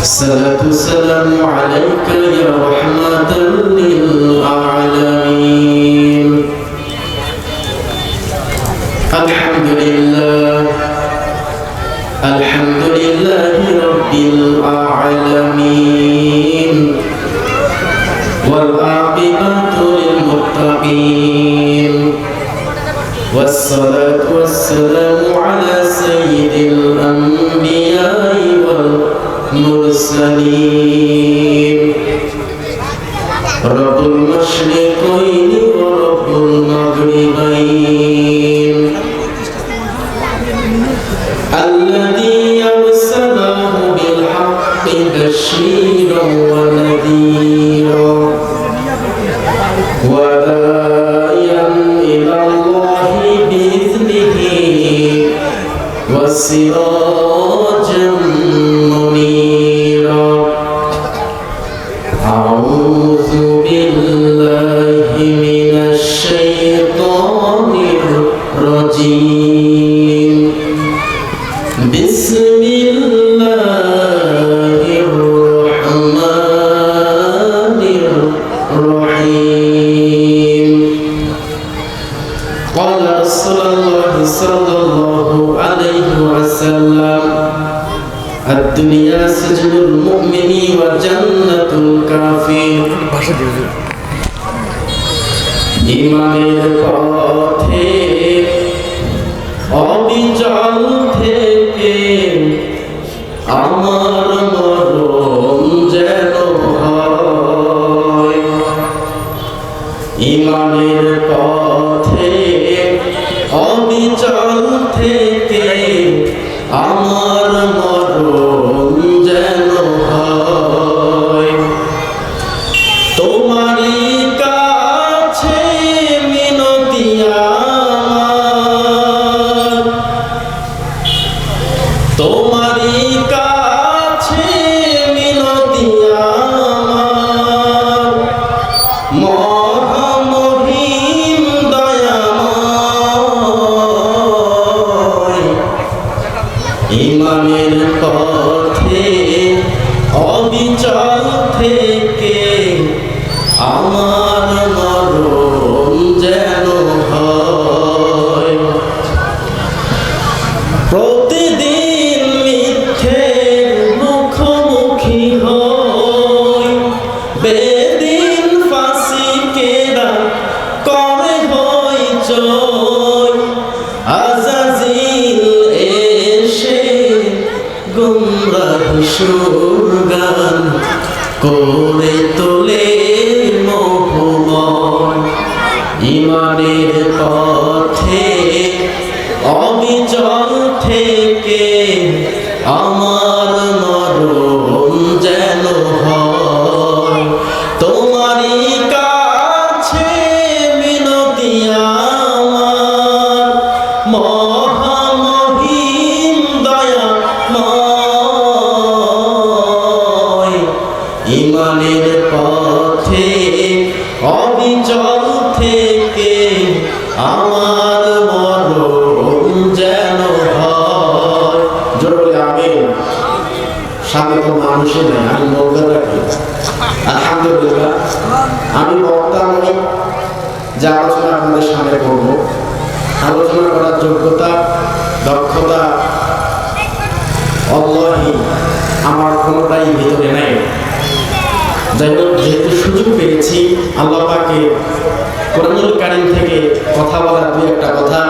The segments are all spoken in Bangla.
الصلاة والسلام عليك يا رحمة للعالمين. الحمد لله الحمد لله رب العالمين. والعاقبة للمتقين. والصلاة والسلام والمرسلين بالله ইমানের পথে অবিচল থেকে আমার যাই যেহেতু সুযোগ পেয়েছি, আল্লাহ কোরআনুল কারিম থেকে কথা বলার দুই একটা কথা।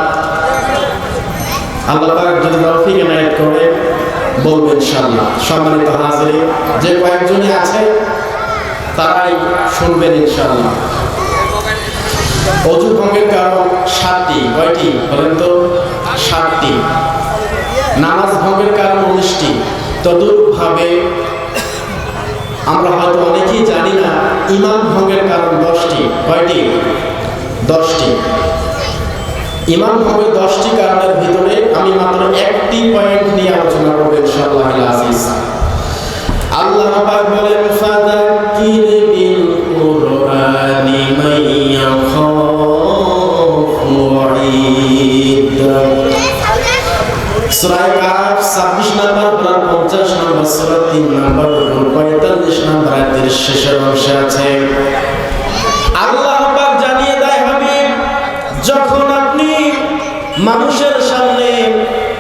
আল্লাহ পাক যদি তৌফিক এনায়েত করে বলবেন ইনশাআল্লাহ। সম্মানিত হাজির, যে কয়েকজনই আছে, তারাই শুনবেন ইনশাআল্লাহ। অজু ভঙ্গের কারণ সাতটি, কয়টি বলেন তো? সাতটি। নামাজ ভঙ্গের কারণ উনিশটি। তদুরভাবে আমরা হয়তো অনেকেই জানি না ইমান ভঙ্গের কারণ দশটি। কয়টি? দশটি। ইমাম ভঙ্গের দশটি কারণের ভিতরে আমি মাত্র একটি পয়েন্ট নিয়ে আলোচনা করব ইনশাআল্লাহ আজিজ। আল্লাহ বলেন ফাদাক্কির বিল কুরআনি সূরা কাফ 26 নম্বর, কোরআন 50 নম্বর সূরা 3 নম্বর। 45 নম্বর আয়াতের শেষের অংশে আছে। আল্লাহ জানিয়ে দেয়, হাবিব, যখন আপনি মানুষের সামনে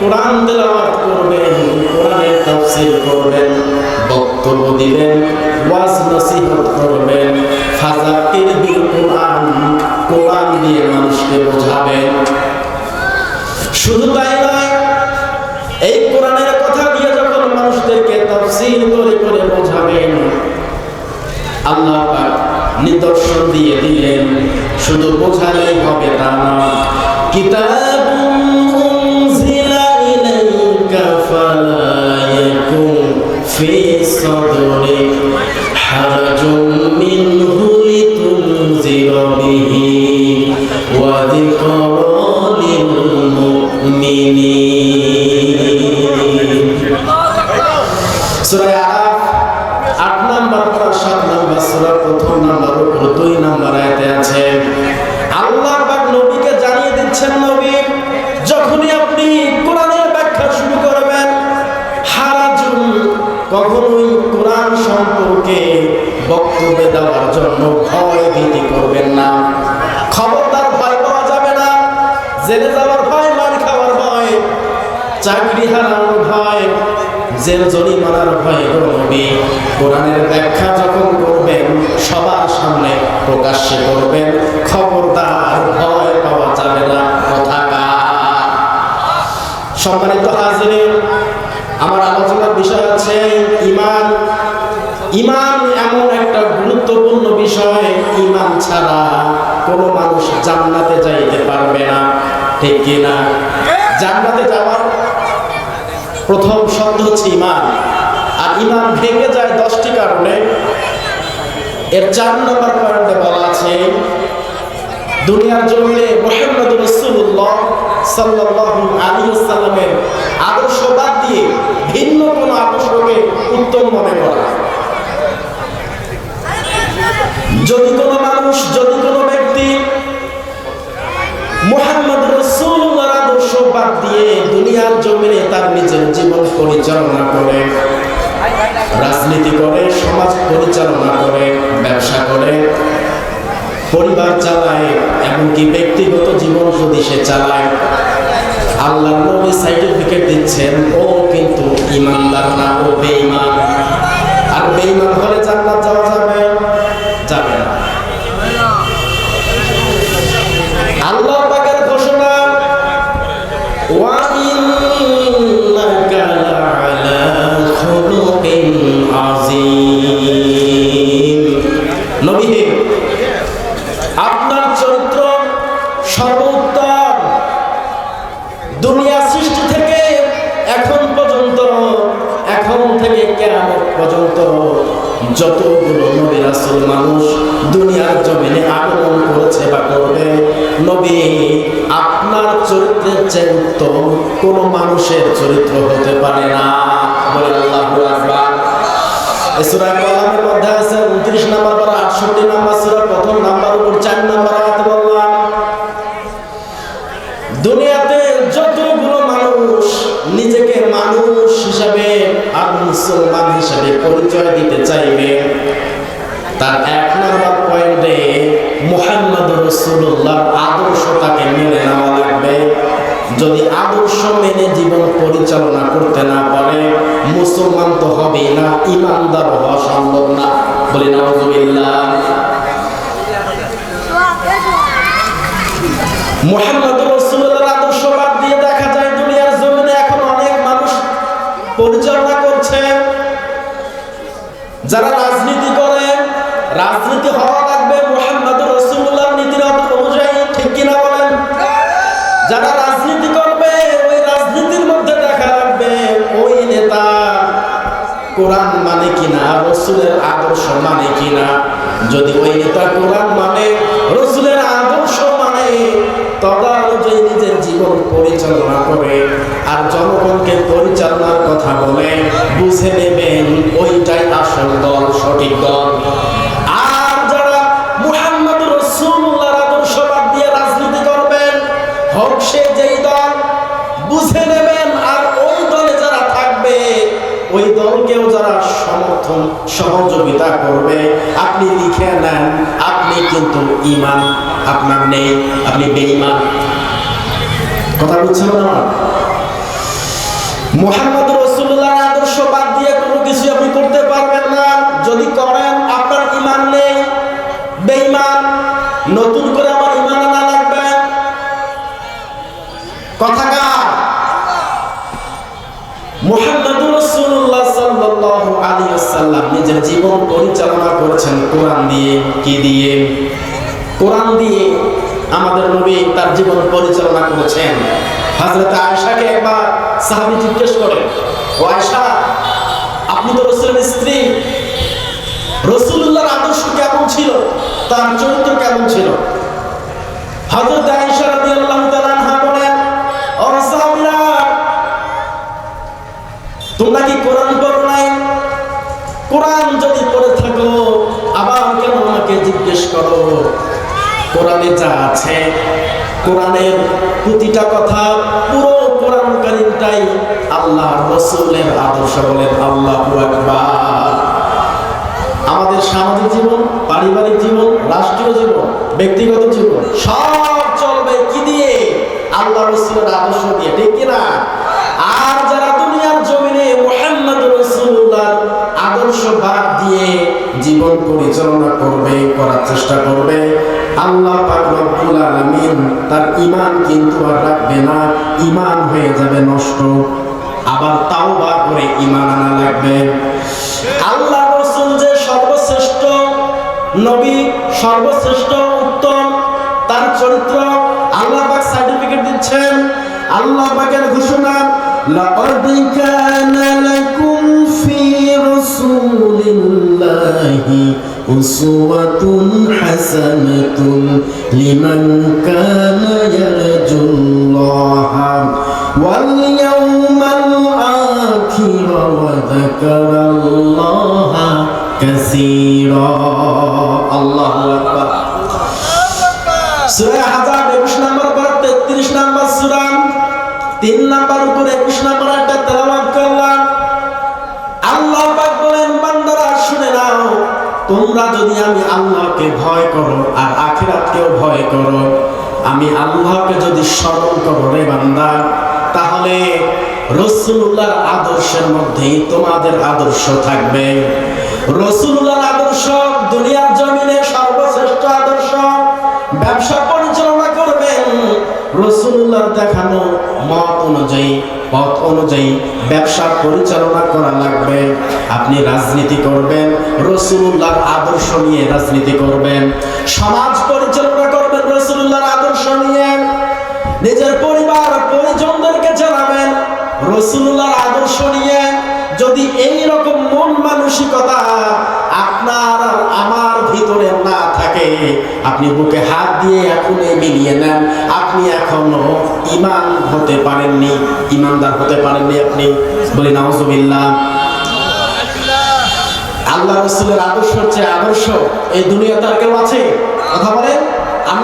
কোরআন তেলাওয়াত করবেন, কোরআনের তাফসীর করবেন, বক্তব্য দিবেন, ওয়াজ নসিহত করবেন ফাজাকির বিল কোরআন কোরআন দিয়ে মানুষকে বোঝাবেন। শুধু তাই নয়, এই দিয়ে মানুষদেরকে তাফসীর করে করে বোঝাবেন। আল্লাহ পাক নিদর্শন দিয়ে দিলেন। শুধু বোঝালেই হবে তা না। কিতাবুন উনজিলা ইলাইকা ফালা ফি সাদরিক হারাজুম মিনহু লিতুনজিরা বিহি ওয়া যখনই আপনি কোরআনের ব্যাখ্যা শুরু করবেন হারাজুন কখনোই কোরআন সম্পর্কে বক্তব্য দেওয়ার জন্য ভয় ভীতি করবেন না। খবরদার ভয় পাওয়া যাবে না জেলে যাওয়ার ভয়, মার খাওয়ার ভয়, চাকরি ভয় জেল জরিমানার ভয় নবী কোরআনের ব্যাখ্যা যখন করবেন, সবার সামনে প্রকাশ্যে করবেন, খবরদার ভয় পাওয়া যাবে না। সম্মানিত হাজির আমার আলোচনার বিষয় হচ্ছে ইমান। ইমান এমন একটা গুরুত্বপূর্ণ বিষয়, ইমান ছাড়া কোনো মানুষ জান্নাতে যাইতে পারবে না। ঠিক কিনা? জান্নাতে যাওয়ার প্রথম শব্দ হচ্ছে ইমান। আর ইমান ভেঙে যায় দশটি কারণে। এর চার নম্বর পয়েন্টে বলা আছে, দুনিয়ার জমিনে মোহাম্মদ রসুল্লাহ সাল্লাল্লাহু আলাইহি সাল্লামের আদর্শ বাদ দিয়ে ভিন্ন কোনো আদর্শকে উত্তম মনে করা। যদি কোনো মানুষ, যদি কোনো ব্যক্তি মোহাম্মদ বাদ দিয়ে দুনিয়ার জমিনে তার নিজের জীবন পরিচালনা করে। রাজনীতি করে, সমাজ পরিচালনা করে, ব্যবসা করে। পরিবার চালায়, এমনকি ব্যক্তিগত জীবন যদি সে চালায়, আল্লাহ নবী সার্টিফিকেট দিচ্ছেন, ও কিন্তু ইমানদার না, ও বেঈমান। আর বেঈমান হলে জান্নাত যাওয়া যাবে? যাবে না। যতগুলো নবী রাসূল মানুষ দুনিয়ার জমিনে আগমন করেছে বা করবে, নবী, আপনার চরিত্রের চেয়ে উত্তম কোন মানুষের চরিত্র হতে পারে না। বলে আল্লাহু আকবার। কলামের মধ্যে আছে 29 নাম্বার পর 68 নাম্বার সূরা, প্রথম নাম্বার উপর 4 নাম্বার আয়াতে বললাম, দুনিয়াতে যতগুলো মানুষ নিজেকে মানুষ হিসাবে আর মুসলমান হিসাবে পরিচয় দিতে চাইবে তার এক নম্বর পয়েন্টে মোহাম্মদ রসুল্লাহর আদর্শটাকে মেনে নেওয়া লাগবে। যদি আদর্শ মেনে জীবন পরিচালনা করতে না পারে মুসলমান তো হবে না ইমানদার হওয়া সম্ভব না। বলে নজবিল্লাহ মোহাম্মদ যারা রাজনীতি করে, রাজনীতি হওয়া লাগবে মোহাম্মদ রসুল্লাহ নীতির অনুযায়ী, ঠিক কিনা বলেন? যারা রাজনীতি করবে, ওই রাজনীতির মধ্যে দেখা লাগবে, ওই নেতা কোরআন মানে কিনা, রসুলের আদর্শ মানে কিনা? যদি ওই নেতা কোরআন মানে রসুলের আর জনগণকে পরিচালনার কথা বলে, বুঝে নেবেন ওইটাই আসল দল, সঠিক দল। যারা সমর্থন, সহযোগিতা করবে, আপনি লিখে নেন, আপনি কিন্তু ইমান আপনার নেই, আপনি বেঈমান। কথা বুঝছেন না? মোহাম্মদ রসুল্লাহ আদর্শ বাদ দিয়ে কোনো কিছু আপনি করতে পারবেন না। যদি করেন, আপনার ইমান নেই। বেঈমান, নতুন করে আমার ইমান আনা লাগবে। কথা কার? মোহাম্মদ রসুল্লাহ সাল্লাল্লাহু আলাইহি ওয়াসাল্লাম নিজের জীবন পরিচালনা করেছেন কোরআন দিয়ে, কি দিয়ে? কোরআন দিয়ে। আমাদের নবী তার জীবন পরিচালনা করেছেন। হযরত আয়েশাকে একবার সাহাবী জিজ্ঞেস করেন, ও আয়েশা, আপনি তো রসুলের স্ত্রী। রসুল্লাহর আদর্শ কেমন ছিল? তার চরিত্র কেমন ছিল? হযরত আয়েশা রাদিয়াল্লাহু তাআলা আনহা বলেন তোমরা কি কোরআন পড়ো নাই? কোরআন যদি পড়ে থাকো, আবার কেন আমাকে জিজ্ঞেস করো? কোরআনে যা আছে, কোরআনের প্রতিটা কথা পুরো কোরআন আল্লাহ রসুলের আদর্শ বলেন, আল্লাহ আমাদের সামাজিক জীবন, পারিবারিক জীবন, রাষ্ট্রীয় জীবন, ব্যক্তিগত জীবন, সব চলবে কি দিয়ে? আল্লাহ রসুলের আদর্শ দিয়ে, ঠিক কিনা? আর যারা দুনিয়ার জমিনে মোহাম্মদ রসুল্লাহর আদর্শ বাদ দিয়ে জীবন পরিচালনা করবে, করার চেষ্টা করবে আল্লাহ পাক রব্বুল আলামিন তার ঈমান কিন্তু আর রাখবে না, ঈমান হয়ে যাবে নষ্ট। আবার তাওবা করে ঈমান আনা লাগবে। আল্লাহ রাসূল যে সর্বশ্রেষ্ঠ নবী, সর্বশ্রেষ্ঠ উত্তম, তার চরিত্র আল্লাহ পাক সার্টিফিকেট দিচ্ছেন। আল্লাহ পাকের ঘোষণা, লাকাদ কানা লাকুম ফি রাসূলিল্লাহি أسوة حسنة لمن كان يرجو الله واليوم الآخر وذكر الله كثيرا الله أكبر সূরা হাজাব 21 নম্বর পর 33 নম্বর সূরা তিন নাম্বার উপরে 21 নম্বর তোমরা যদি আমি আল্লাহকে ভয় করো আর আখিরাতকেও ভয় করো, আমি আল্লাহকে যদি স্মরণ করো রে বান্দা, তাহলে রসুল্লাহর আদর্শের মধ্যেই তোমাদের আদর্শ থাকবে। রসুল্লাহর আদর্শ দুনিয়ার জমিনে সর্বশ্রেষ্ঠ আদর্শ, ব্যবসা পরিচালনা করবেন রসুল্লাহর দেখানো মত অনুযায়ী। পথ অনুযায়ী ব্যবসা পরিচালনা করা লাগবে। আপনি রাজনীতি করবেন রসুল্লাহর আদর্শ নিয়ে রাজনীতি করবেন। সমাজ পরিচালনা করবেন রসুল্লাহর আদর্শ নিয়ে। নিজের পরিবার, পরিজনদেরকে জানাবেন রসুল্লাহর আদর্শ নিয়ে। যদি এই রকম মন মানসিকতা আপনার আর আমার ভিতরে না থাকে আপনি বুকে হাত দিয়ে এখনই মিলিয়ে নেন। আপনি এখনও ইমান হতে পারেননি ইমানদার হতে পারেননি আপনি। বলি নাউজুবিল্লাহ। আল্লাহ রসুলের আদর্শ হচ্ছে আদর্শ। এই দুনিয়াতে আর কেউ আছে? কথা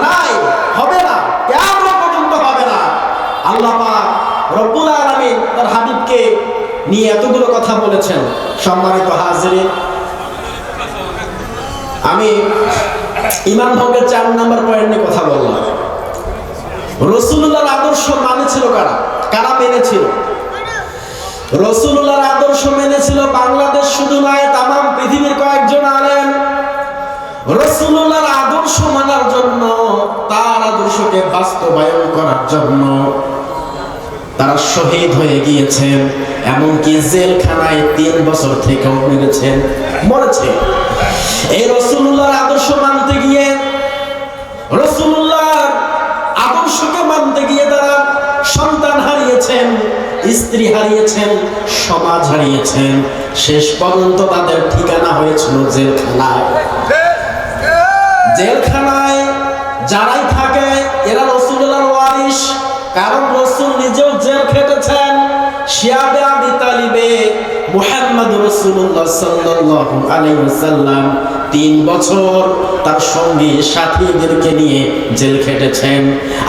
নাই? হবে না। পর্যন্ত হবে না। আল্লাহ রব্বুল আলামিন তার হাবিবকে নিয়ে এতগুলো কথা বলেছেন। সম্মানিত হাজিরে আমি ইমান ভঙ্গের চার নাম্বার পয়েন্ট নিয়ে কথা বললাম। রসুল্লাহর আদর্শ মানেছিল কারা? কারা মেনেছিল? রসুল্লাহর আদর্শ মেনেছিল বাংলাদেশ শুধু নয় তাম পৃথিবীর কয়েকজন আলেন রসুল্লাহর আদর্শ মানার জন্য তার আদর্শকে বাস্তবায়ন করার জন্য তারা শহীদ হয়ে গিয়েছেন, এমনকি জেলখানায় তিন বছর থেকেও মেরেছেন মরেছে এই রসুল্লাহর আদর্শ রসুল্লাহর আদর্শকে মানতে গিয়ে তারা সন্তান হারিয়েছেন, স্ত্রী হারিয়েছেন, সমাজ হারিয়েছেন। শেষ পর্যন্ত তাদের ঠিকানা হয়েছিল জেলখানায়। জেলখানায় যারাই মুহাম্মদ রাসূলুল্লাহ সাল্লাল্লাহু আলাইহি ওয়াসাল্লাম তিন বছর তার সঙ্গে সাথীদেরকে নিয়ে জেল খেটেছেন।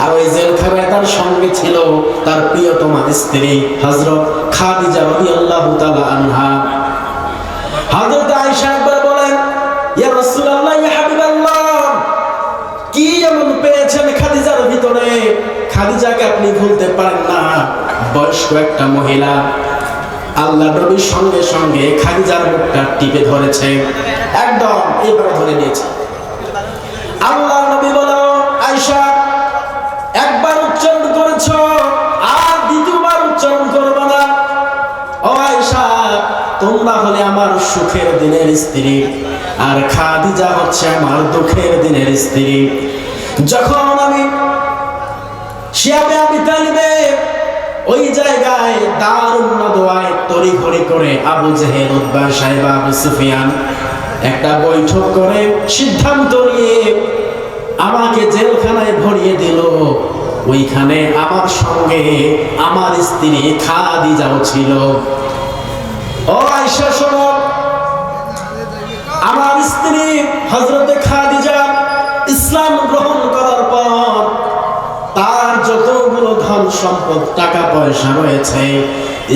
আর ওই জেলখানায় তার সঙ্গে ছিল তার প্রিয়তমা স্ত্রী হযরত খাদিজা রাদিয়াল্লাহু তাআলা আনহা। হযরত আয়েশা একবার বলেন, ইয়া রাসূলুল্লাহ, ইয়া হাবিবাল্লাহ, কি এমন পেয়েছেন খাদিজার ভিতরে? খাদিজাকে আপনি ভুলতে পারেন না। বয়স্ক একটা মহিলা আল্লাহ নবীর সঙ্গে সঙ্গে খাদিজার মুখটা টিপে ধরেছে। একদম এইভাবে ধরে নিয়েছে। আল্লাহ নবী বলো আয়সা একবার উচ্চারণ করেছ, আর দ্বিতীয়বার উচ্চারণ করব না। ও আয়সা তোমরা হলে আমার সুখের দিনের স্ত্রী, আর খাদিজা হচ্ছে আমার দুঃখের দিনের স্ত্রী। যখন আমি শিয়াবে আমি তালিবে দারুণ দোয়ায় তড়ি ঘড়ি করে আবু সাহেব আবু সুফিয়ান একটা বৈঠক করে সিদ্ধান্ত নিয়ে আমাকে জেলখানায় ভরিয়ে দিল। ওইখানে আমার সঙ্গে আমার স্ত্রী খাদিজাও ছিল। আমার স্ত্রী হজরতে খাদিজা ধন সম্পদ, টাকা, পয়সা রয়েছে,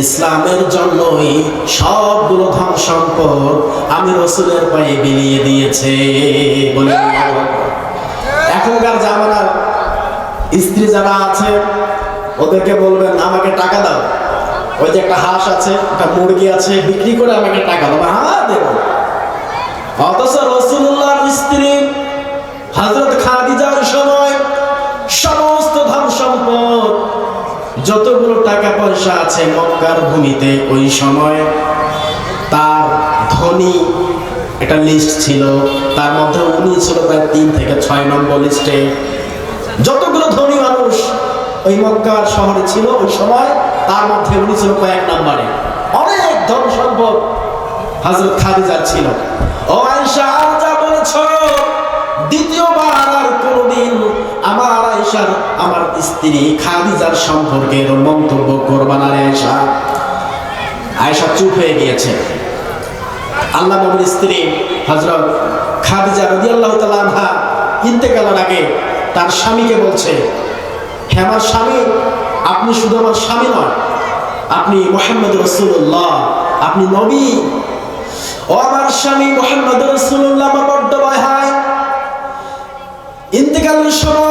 ইসলামের জন্যই সবগুলো ধন সম্পদ আমি রসুলের পায়ে বিলিয়ে দিয়েছে। বলে, এখনকার জামানার স্ত্রী যারা আছে, ওদেরকে বলবেন, আমাকে টাকা দাও। ওই যে একটা হাঁস আছে, একটা মুরগি আছে, বিক্রি করে আমাকে টাকা দাও। হ্যাঁ দেবো। অথচ রসুল্লাহর স্ত্রী হজরত খাদিজা যতগুলো টাকা পয়সা আছে মক্কার ভূমিতে ওই সময় তার ধনী একটা লিস্ট ছিল। তার মধ্যে উনি ছিল প্রায় তিন থেকে ছয় নম্বর লিস্টে যতগুলো ধনী মানুষ ওই মক্কার শহরে ছিল, ওই সময় তার মধ্যে উনি ছিল কয়েক নম্বরে অনেক ধন সম্পদ হজরত খাদিজার ছিল। ও আর যা বলেছ, দ্বিতীয়বার আর কোনোদিন আমার আয়েশার আমার স্ত্রী খাদিজার সম্পর্কে এরকম মন্তব্য করবা না রে আয়েশা। আয়েশা চুপ হয়ে গিয়েছে। আল্লাহ নবীর স্ত্রী হজরত খাদিজা রাদিয়াল্লাহু তাআলা আনহা ইন্তেকালের আগে তার স্বামীকে বলছে, হে আমার স্বামী, আপনি শুধু আমার স্বামী নয় আপনি মোহাম্মদ রসুল্লাহ আপনি নবী। ও আমার স্বামী মোহাম্মদ রসুল্লাহ আমার বড্ড ভয় হয় ইন্তেকালের সময়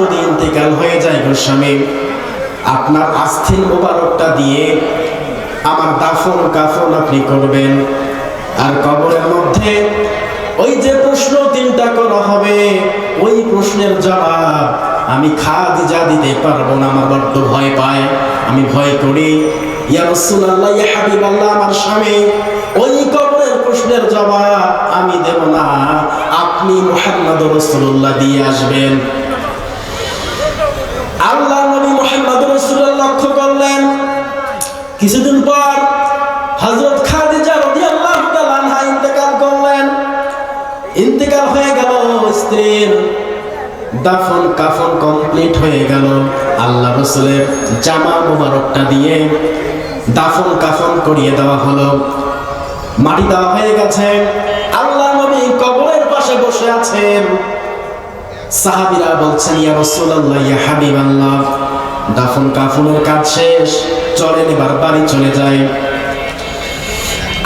যদি ইন্তেকাল হয়ে যায় গো স্বামী, আপনার আস্থির মোবারকটা দিয়ে আমার দাফন কাফন আপনি করবেন। আর কবরের মধ্যে ওই যে প্রশ্ন তিনটা করা হবে, ওই প্রশ্নের জবাব আমি খাদিজা দিতে পারব না, আমার বড্ড ভয় পায়। আমি ভয় করি, ইয়া রাসূলুল্লাহ, ইয়া হাবিবাল্লাহ, আমার স্বামী, ওই কবরের প্রশ্নের জবাব আমি দেব না। আপনি মুহাম্মদ রাসূলুল্লাহ দিয়ে আসবেন আল্লাহ নবী মুহাম্মদ রাসূলুল্লাহ লক্ষ্য করলেন কিছুদিন পর হযরত খাদিজা রাদিয়াল্লাহু তাআলা আনহা ইন্তেকাল করলেন। ইন্তেকাল হয়ে গেল, স্ত্রীর দাফন কাফন কমপ্লিট হয়ে গেল। আল্লাহ রসুলের জামা মোবারকটা দিয়ে দাফন কাফন করিয়ে দেওয়া হলো। মাটি দেওয়া হয়ে গেছে। আল্লাহ নবী কবরের পাশে বসে আছেন। সাহাবিরা বলছেন, ইয়া রাসূলুল্লাহ, ইয়া হাবিবাল্লাহ। দাফন কাফনের কাজ শেষ। চলেন এবার বাড়ি চলে যায়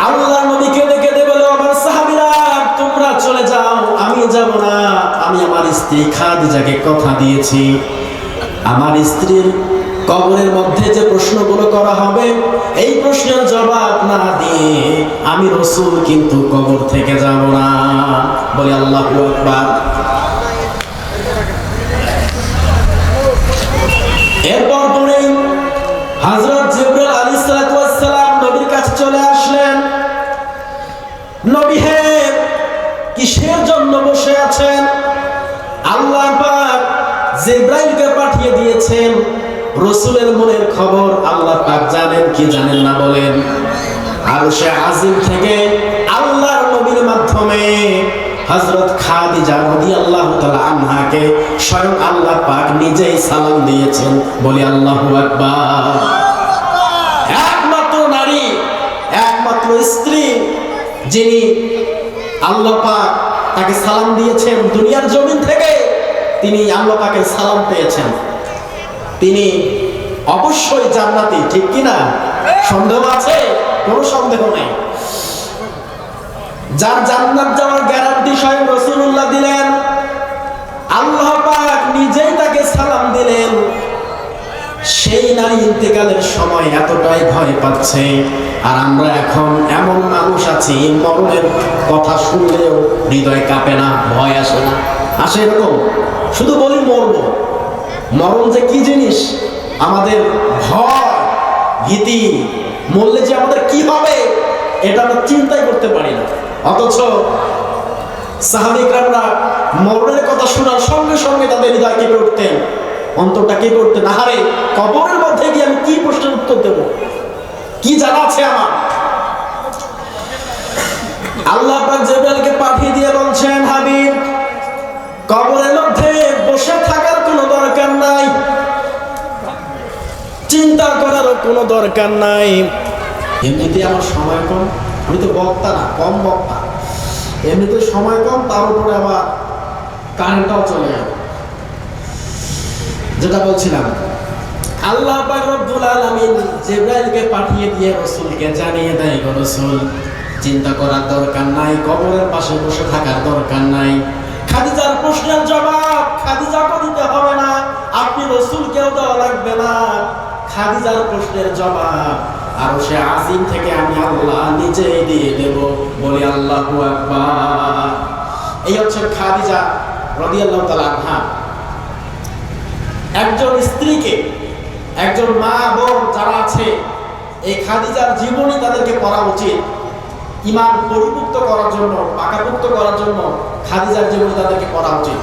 আল্লাহ নবীকে ডেকে দেবে আমার সাহাবিরা, তোমরা চলে যাও। আমি যাব না। আমি আমার স্ত্রী খাদিজাকে কথা দিয়েছি। আমার স্ত্রীর কবরের মধ্যে যে প্রশ্নগুলো করা হবে, এই প্রশ্নের জবাব না দিয়ে আমি রসুল কিন্তু কবর থেকে যাব না। বলে আল্লাহ আকবার এরপর পরে হযরত জিবরাইল আলাইহিস সালাম নবীর কাছে চলে আসলেন। নবী হে, কিসের জন্য বসে আছেন? আল্লাহ পাক জিব্রাইলকে পাঠিয়ে দিয়েছেন। রসুলের মনের খবর আল্লাহ পাক জানেন কি জানেন না বলেন। আর সে আজিম থেকে আল্লাহর নবীর মাধ্যমে হযরত খাদিজা রাদিয়াল্লাহু তাআলা আনহাকে স্বয়ং আল্লাহ পাক নিজেই সালাম দিয়েছেন। বলি, আল্লাহু আকবার। একমাত্র নারী, একমাত্র স্ত্রী যিনি আল্লাহ পাক তাকে সালাম দিয়েছেন দুনিয়ার জমিন থেকে, তিনি আল্লাহ পাকের সালাম পেয়েছেন। তিনি অবশ্যই জান্নাতি, ঠিক কিনা? সন্দেহ আছে? কোনো সন্দেহ নেই। যার জান্নাত যাওয়ার গ্যারান্টি স্বয়ং রসুল্লাহ দিলেন। আল্লাহ পাক নিজেই তাকে সালাম দিলেন। সেই নারী ইন্তেকালের সময় এতটাই ভয় পাচ্ছে। আর আমরা এখন এমন মানুষ আছি, মরণের কথা শুনলেও হৃদয় কাঁপে না, ভয় আসে না। আসে এরকম, শুধু বলি মরব। মরণ যে কি জিনিস? আমাদের ভয়, ভীতি, মরলে যে আমাদের কি হবে, এটা আমরা চিন্তাই করতে পারি না। অথচ সাহাবিকরামরা মরণের কথা শোনার সঙ্গে সঙ্গে তাদের হৃদয় কেঁপে উঠতেন অন্তরটা কেঁপে উঠতেন আহারে কবরের মধ্যে গিয়ে আমি কি প্রশ্নের উত্তর দেব? কি জানা আছে আমার? আল্লাহ পাক জিবরাইলকে পাঠিয়ে দিয়ে বলছেন, হাবিব, কবরের মধ্যে বসে থাকার কোনো দরকার নাই। চিন্তা করারও কোনো দরকার নাই। এমনিতে আমার সময় কম। আমি তো বক্তা না, কম বক্তা। এমনিতে সময় কম, তার উপরে আবার কারেন্টটাও চলে যাবে যেটা বলছিলাম, আল্লাহ রব্বুল আলামিন জিবরাইলকে পাঠিয়ে দিয়ে রাসূলকে জানিয়ে দেয় গো রাসূল, চিন্তা করার দরকার নাই, কবরের পাশে বসে থাকার দরকার নাই। খাদিজার প্রশ্নের জবাব খাদিজাকে দিতে হবে না, আপনি রসুলকেও দেওয়া লাগবে না। খাদিজার প্রশ্নের জবাব আর সে আজিম থেকে আমি আল্লাহ নিজেই দিয়ে দেব। বলি আল্লাহ এই হচ্ছে খাদিজা রাদিয়াল্লাহু তাআলা আনহা। একজন স্ত্রীকে, একজন মা বোন যারা আছে, এই খাদিজার জীবনী তাদেরকে পড়া উচিত। ইমান পরিপুক্ত করার জন্য, পাকাপুক্ত করার জন্য খাদিজার জীবনী তাদেরকে পড়া উচিত।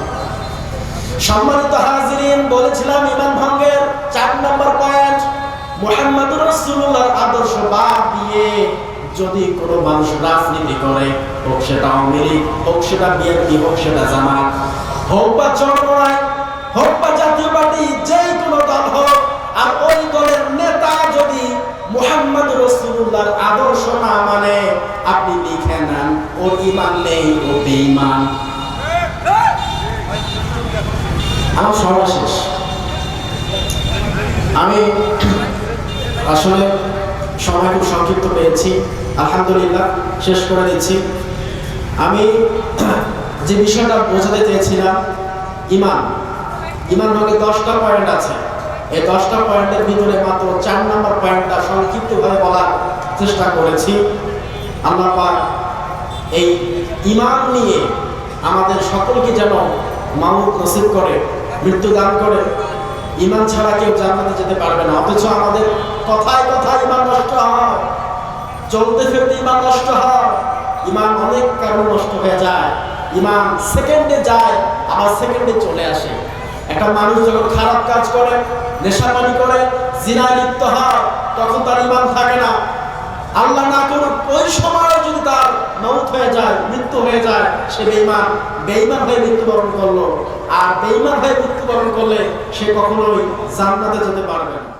সম্মানিত হাজিরিন, বলেছিলাম ইমান ভঙ্গের চার নম্বর পয়েন্ট মোহাম্মদুর রাসূলুল্লাহর আদর্শ বাদ দিয়ে যদি কোনো মানুষ রাজনীতি করে, হোক সেটা আওয়ামী হোক সেটা বিএনপি, হোক সেটা জামাত, হোক বা চরমরায় হোক বা জাতীয় পার্টি কোনো দল হোক, আর ওই দলের নেতা যদি মুহাম্মদ রসুল্লাহর আদর্শ না মানে আপনি লিখে নেন, ওর ইমান নেই, ও বেঈমান। আমার সময় শেষ আমি আসলে সময় খুব সংক্ষিপ্ত পেয়েছি। আলহামদুলিল্লাহ, শেষ করে দিচ্ছি। আমি যে বিষয়টা বোঝাতে চেয়েছিলাম, ইমান। ইমান ভাগে দশটা পয়েন্ট আছে। এই দশটা পয়েন্টের ভিতরে মাত্র চার নম্বর পয়েন্টটা সংক্ষিপ্তভাবে বলার চেষ্টা করেছি। আল্লাহ পাক এই ইমান নিয়ে আমাদের সকলকে যেন মামুদ নসিব করে মৃত্যু দান করে ইমান ছাড়া কেউ জানাতে যেতে পারবে না। অথচ আমাদের কথায় কথায় ইমান নষ্ট হয়। চলতে ফিরতে ইমান নষ্ট হয়। ইমান অনেক কারণ নষ্ট হয়ে যায়। ইমান সেকেন্ডে যায়, আবার সেকেন্ডে চলে আসে। একটা মানুষ যখন খারাপ কাজ করে, নেশাপানি করে, জিনায় লিপ্ত হয়, তখন তার ইমান থাকে না। আল্লাহ না করুক, ওই সময় যদি তার মৌত হয়ে যায়, মৃত্যু হয়ে যায়, সে বেইমান বেইমান হয়ে মৃত্যুবরণ করল। আর বেইমান হয়ে মৃত্যুবরণ করলে সে কখনোই জান্নাতে যেতে পারবে না।